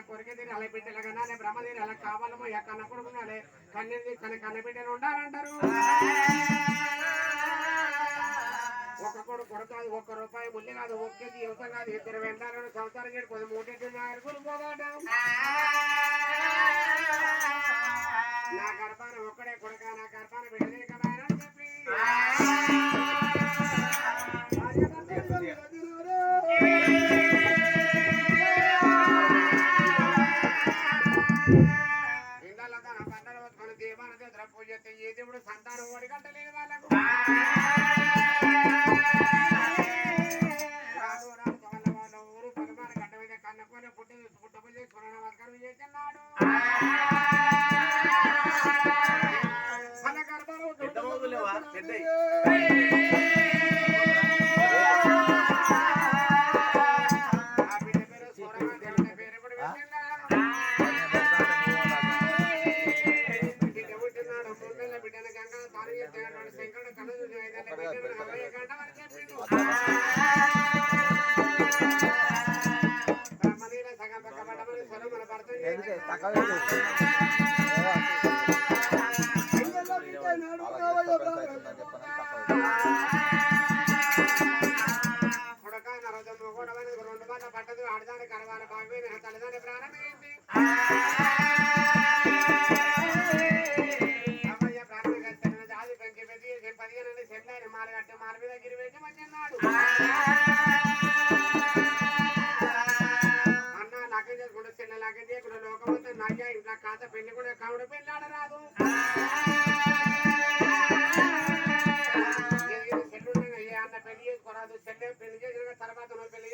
ఇలా కొరికే తీరి అలా బిడ్డలు కనాలి బ్రహ్మదేరి అలా కావాలము ఇక కన్నప్పుడు ఉండాలి కన్నీది కన్న కన్న బిడ్డలు ఉండాలంటారు? ఒక కొడు కొడుకు కాదు ఒక్క రూపాయి ముల్లి కాదు ఒక్కటి యువతం కాదు ఇద్దరు వెంటారు సంవత్సరం చేడు కొద్ది మూటెట్టు నాయకులు నా గర్భాన ఒక్కడే కొడుక నా గర్భాన బిడ్డలే కదా Yeah. ఏ సంతానం సంతానం వడిగట్టలేదు వాళ్ళకు. పట్టదు ఆడదాని కలవాలి బాబు తల్లిదండ్రి ప్రారంభమైంది పదిహేను సెంటర్ మాల కట్టి మాల మీద గిరి పెట్టి వచ్చిన్నాడు తర్వాత పెళ్ళి కూడా కావుడు పెళ్ళాడరాదు అన్న పెళ్ళి చేసుకోరాదు. చెల్లె పెళ్ళి చేసిన తర్వాత నువ్వు పెళ్ళి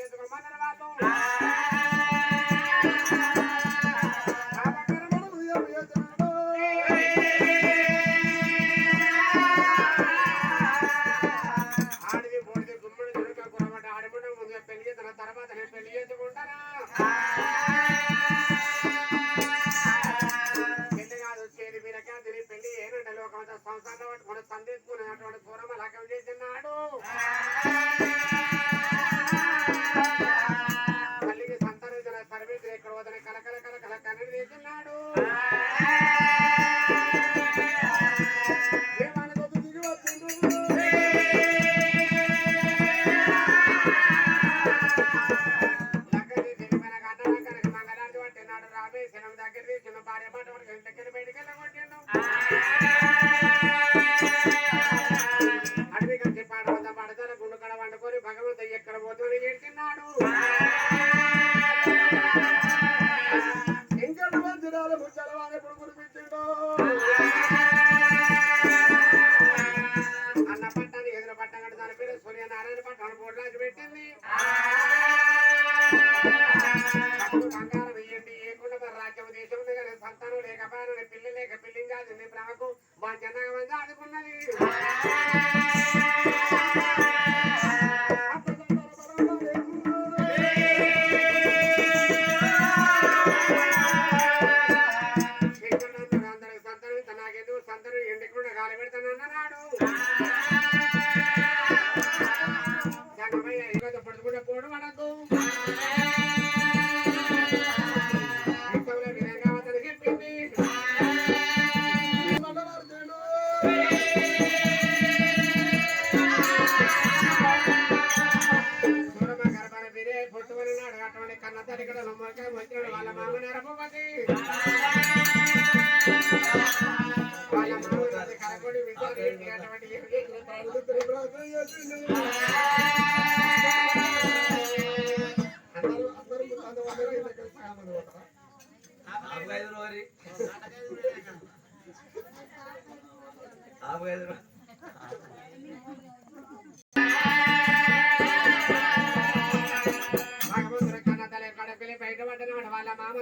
నాడు పక్కన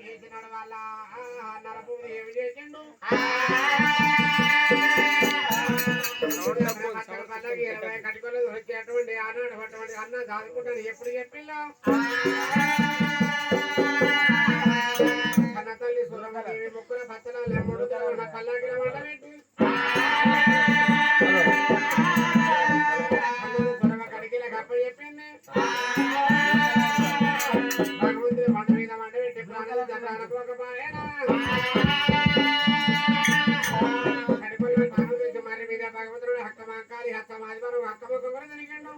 వాళ్ళ మామ నరపతి బ్రాహ్మణేశ్వరుడు అరుగులప్ప చెప్పిండు నడకు రాడు ఇటు అన్న దాదుకుంటాను ఎప్పుడు చెప్పిల్లా? కన్న తల్లి సురంగదేవి ముక్కుల పచ్చల లెమ్ముడు నా పల్లాకిల భగవంతుడు హక్క మాకాలి హక్క మాదివరం హక్క ముక్క కూడా తిరిగిండు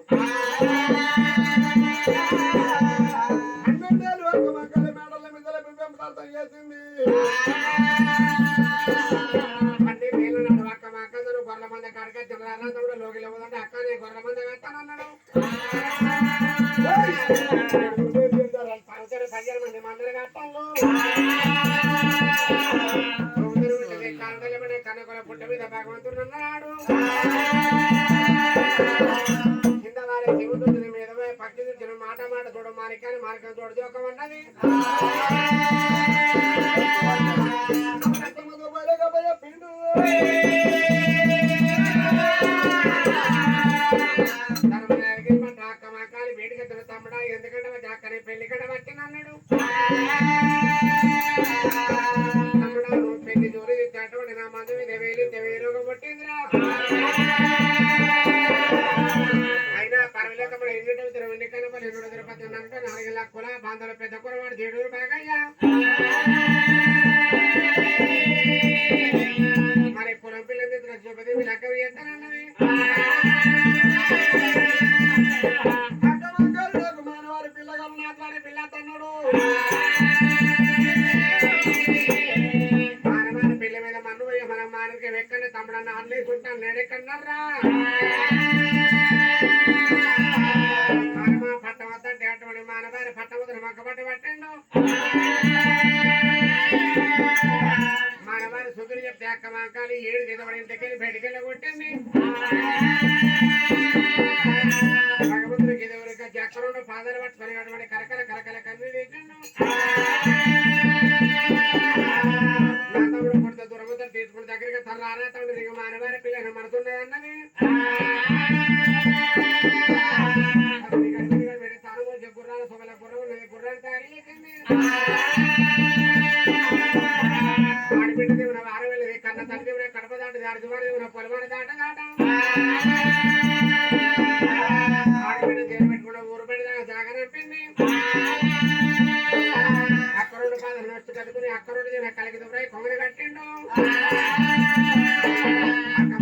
అన్నెండేలు ఒక మక్కల మేడల మిద్దల బింబం ప్రార్థన చేసింది. అన్ని నీళ్ళు నడు అక్క మా అక్కదరు గొర్రెల మంద కడక అక్క నీ గొర్రెల మంద మంది పుట్ట మీద భగవంతుడు అన్నాడు Bye. తీసుకుని దగ్గరికి తల్లారా తండ్రి మానవారి పిల్లని మనసున్నది అన్నది సొగల గుర్రం ఉన్నది గుర్రాన్ని ఆడబిడ్డ దేవున వారం వెళ్ళేది కన్న తల్లి కడప దాటి దాటి దువారి పొలవాడి దాట దాట? అక్కరుడు దేవున కలిగి కట్టిండు. అక్క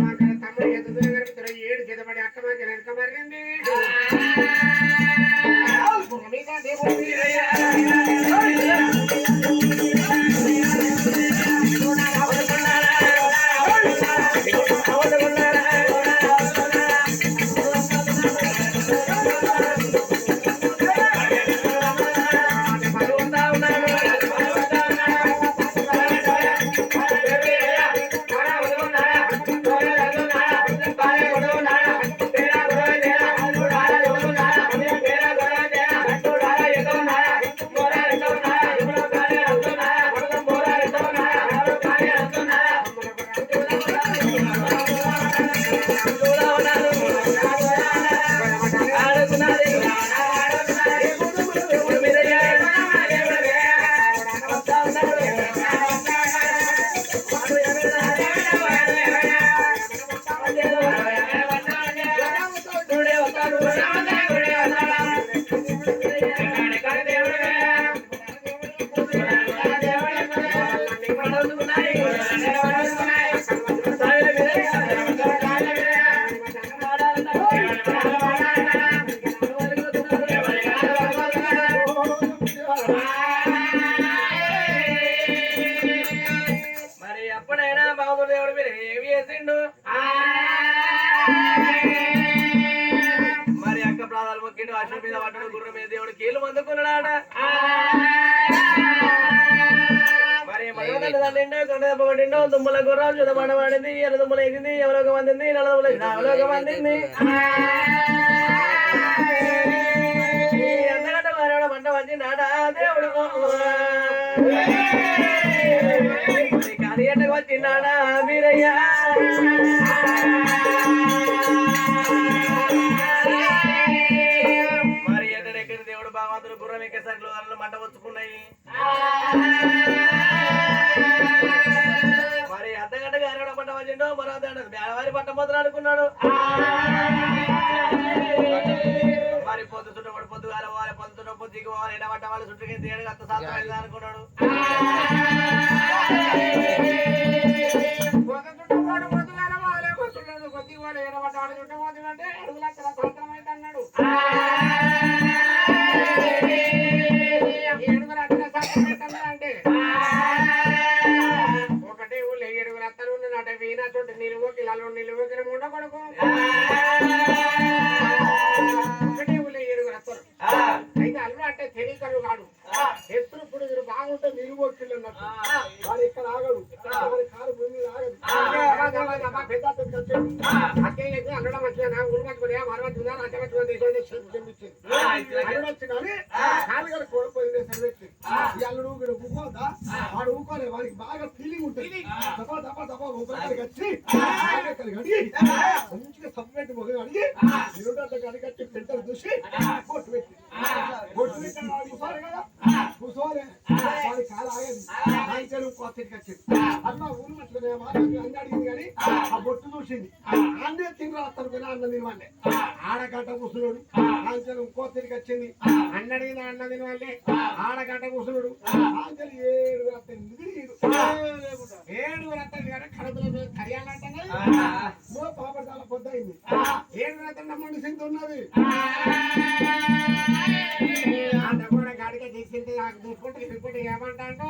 తమ్ముడు ఎంత దూరం ఏడు చేతబడి అక్కమాకి వెనక మర్రింది. మీద దేవుడు చుదపడ పడింది ఎర్ర దుమ్మలు ఎగింది ఎవరొక మందింది నల్ల దుమ్మలు ఎవరొక మందింది ఎందుకంటే మరొక పంట వచ్చిందాడా దేవుడు మరి కాలి ఎండకు వచ్చిందాడా వీరయ్యా. అర్ధగంట బేలవారి పట్ట పోతున్నా అనుకున్నాడు మరి పొద్దు చుట్టూ పడి పొద్దు కాల పోవాలి పొద్దు చుట్టూ పొద్దుకి పోవాలి. ఎండ పట్ట వాళ్ళు చుట్టూ తేడు అంత వెళ్ళి అనుకున్నాడు. ఒక చుట్టూ వాడు పొద్దుగాల వాలే ఊకోలే వాడికి బాగా ఫీలింగ్ ఉంటుంది. దఫా దఫా ఊపిరికాయలు కచ్చి ఆకలి కడిగి మంచిగా సపరేట్ మొగ కడిగి ఇరుడంత కడిగట్టి పెంటలు చూసి బొట్టు పెట్టి. బొట్టు పెట్టి కూర్చోరు కదా? కూర్చోలే వాడి కాలు ఆగదు. సాయంత్రం కొత్తకి వచ్చింది అన్న ఊరు మట్టుకునే మాట అన్ని అడిగింది కానీ ఆ. బొట్టు చూసింది. అన్నే తిని రాస్తారు కానీ అన్న తినవాలే ఆడగడ్డ కూర్చున్నాడు. సాయంత్రం కోతికి వచ్చింది అన్నడిగిన అన్నది వాళ్ళే ఆడగడ్డ కూసులుడు ఏడు రత్తది కానీ కడుపులో కరియాలంటే మో పాప చాలా పొద్దయింది. ఏడు రత్న ముందు సింత ఉన్నది. ఆ. కూడా గాడిగా తీసుకుంటే నాకు చూసుకుంటే ఇప్పుడు ఏమంటాడు?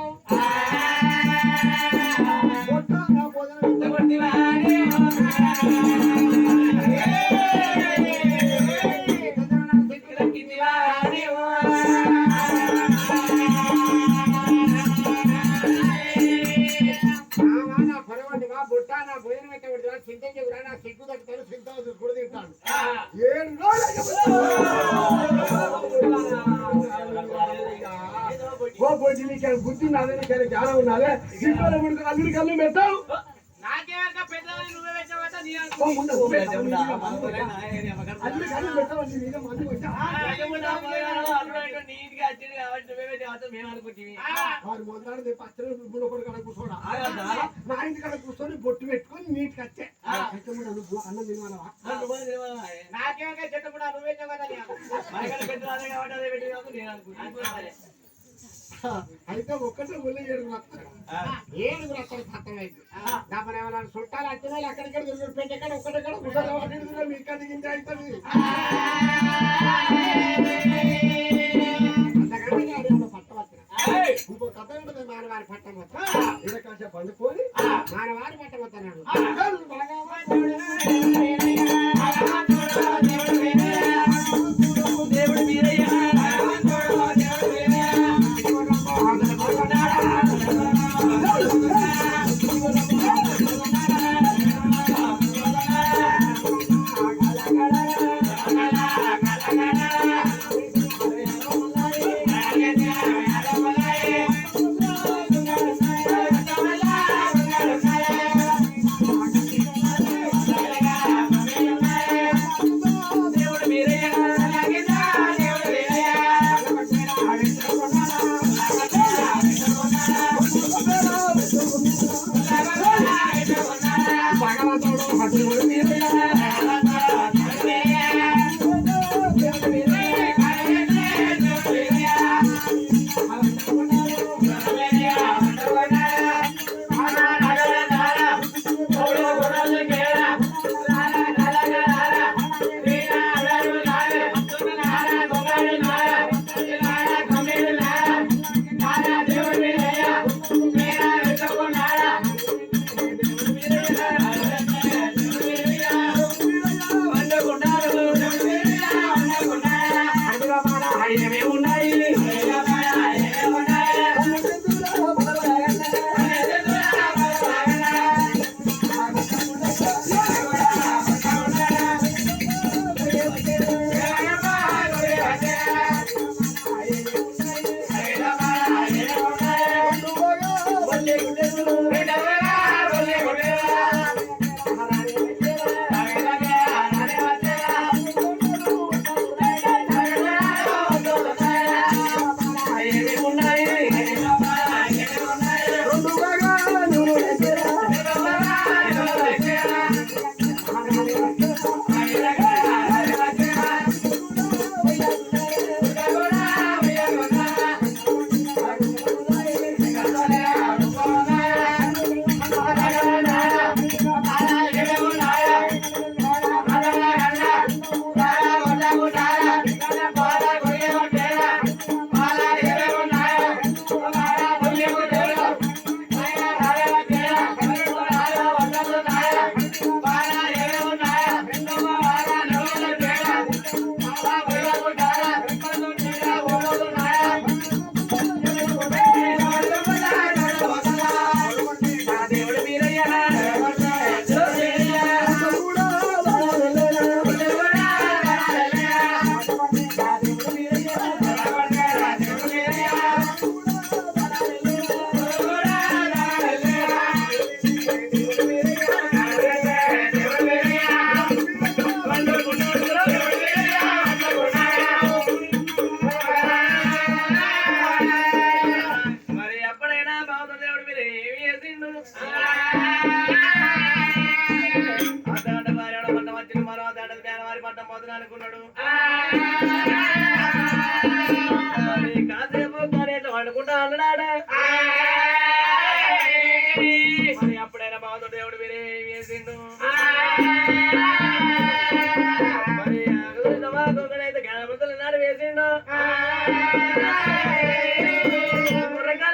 మొదలాడి పచ్చడి ఇప్పుడు ఒకటి కడ కూర్చోడా? నా ఇంటి కడ కూర్చొని బొట్టు పెట్టుకొని ముందు నువ్వు అన్నం తినవా నాకేమో చెట్టు కూడా నువ్వే అయితే ఒక్కటే ముళ్ళు ఏడు ఏడుగురు అక్కడ సత్తమైంది దాని ఏమైనా చుట్టాలు వాళ్ళు అక్కడిక్కడ తిరుగుడు పెట్టెక్కడ ఒక్కడెక్కడ ముసలి వాటి మీ కది గింజ అవుతుంది ఇంకో కథ ఉంటుంది మానవారి ఇలా కాసేపు పండుకొని మానవారి పట్టవచ్చన్నాడు దేవుడు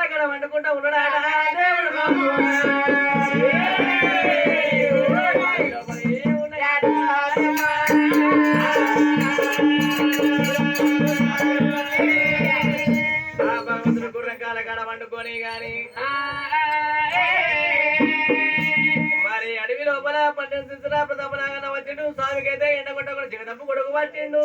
కడ వండుకుంటా ఉన్నాడా? దేవుడు మరి భగవంతుడు గుర్రకాల కాడ వండుకొని గాని మరి అడవి లోపల పన్నెండు శిశురా ప్రతాపనాగన వచ్చిండు స్వామికైతే ఎండ ఎండగొట్ట కూడా జగదప్పు కొడుకు పట్టిండు.